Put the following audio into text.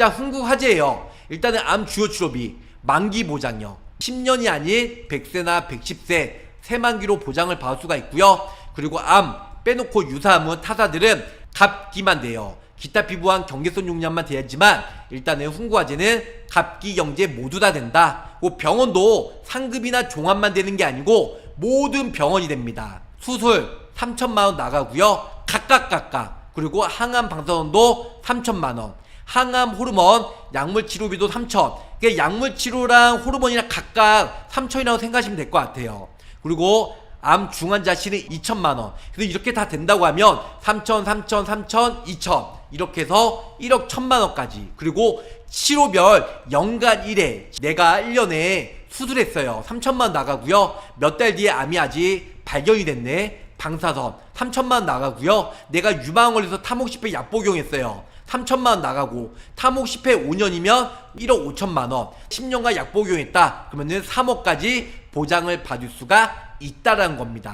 자, 훈구 화재예요. 일단은 암 주요 치료비 만기 보장요. 10년이 아닌 100세나 110세 새만기로 보장을 받을 수가 있고요. 그리고 암 빼놓고 유사암은 타사들은 갑기만 돼요. 기타 피부암 경계성 용량만 돼야지만 일단은 훈구화재는 갑기 경제 모두 다 된다. 그 병원도 상급이나 종합만 되는 게 아니고 모든 병원이 됩니다. 수술 3천만 원 나가고요. 각각 각각 그리고 항암 방사선도 3천만 원. 항암 호르몬 약물 치료비도 3천. 그 약물 치료랑 호르몬이랑 각각 3천이라고 생각하시면 될 것 같아요. 그리고 암 중환자 씨는 2천만 원. 그래서 이렇게 다 된다고 하면 3천, 3천, 3천, 2천 이렇게 해서 1억 1천만 원까지. 그리고 치료별 연간 1회 내가 1년에 수술했어요. 3천만 원 나가고요. 몇 달 뒤에 암이 아직 발견이 됐네. 방사선 3천만 원 나가고요. 내가 유방암 걸려서 타목 10회 약 복용했어요. 3천만 원 나가고 타목 10회 5년이면 1억 5천만 원 10년간 약 복용했다 그러면은 3억까지 보장을 받을 수가 있다라는 겁니다